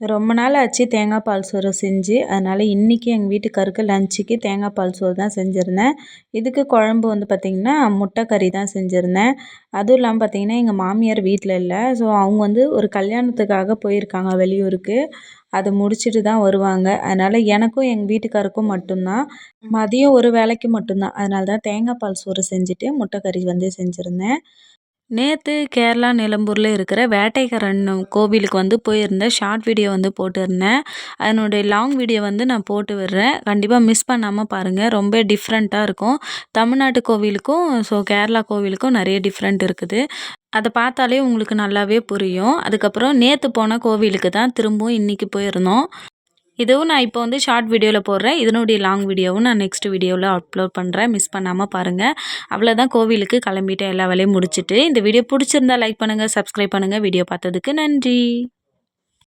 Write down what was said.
ரொம்ப நாள் ஆச்சு தேங்காய் பால் சோறு செஞ்சு. அதனால் இன்றைக்கி எங்கள் வீட்டுக்காருக்கு லஞ்சுக்கு தேங்காய் பால் சோறு தான் செஞ்சுருந்தேன். இதுக்கு குழம்பு வந்து பார்த்திங்கன்னா முட்டை கறி தான் செஞ்சுருந்தேன். அதுவும் இல்லாமல் பார்த்திங்கன்னா எங்கள் மாமியார் வீட்டில் இல்லை. ஸோ அவங்க வந்து ஒரு கல்யாணத்துக்காக போயிருக்காங்க வெளியூருக்கு. அதை முடிச்சுட்டு தான் வருவாங்க. அதனால் எனக்கும் எங்கள் வீட்டுக்காருக்கும் மட்டும்தான். மதியம் ஒரு வேலைக்கு மட்டும்தான். அதனால தான் தேங்காய் பால் சோறு செஞ்சுட்டு முட்டை கறி வந்து செஞ்சுருந்தேன். நேற்று கேரளா நிலம்பூரில் இருக்கிற வேட்டைக்காரன் கோவிலுக்கு வந்து போயிருந்தேன் ஷார்ட் வீடியோ வந்து போட்டிருந்தேன். அதனுடைய லாங் வீடியோ வந்து நான் போட்டு விடுறேன். கண்டிப்பாக மிஸ் பண்ணாமல் பாருங்கள் ரொம்ப டிஃப்ரெண்ட்டாக இருக்கும். தமிழ்நாட்டு கோவிலுக்கும் ஸோ கேரளா கோவிலுக்கும் நிறைய டிஃப்ரெண்ட் இருக்குது. அதை பார்த்தாலே உங்களுக்கு நல்லாவே புரியும். அதுக்கப்புறம் நேற்று போன கோவிலுக்கு தான் திரும்பவும் இன்றைக்கி போயிருந்தோம். இதுவும் நான் இப்போ வந்து ஷார்ட் வீடியோவில் போடுறேன். இதனுடைய லாங் வீடியோவும் நான் நெக்ஸ்ட் வீடியோவில் அப்லோட் பண்ணுறேன் மிஸ் பண்ணாமல் பாருங்கள் அவ்வளோதான் கோவிலுக்கு கிளம்பிட்டு எல்லா வேலையும் முடிச்சுட்டு. இந்த வீடியோ பிடிச்சிருந்தா லைக் பண்ணுங்கள் சப்ஸ்கிரைப் பண்ணுங்கள் வீடியோ பார்த்ததுக்கு நன்றி.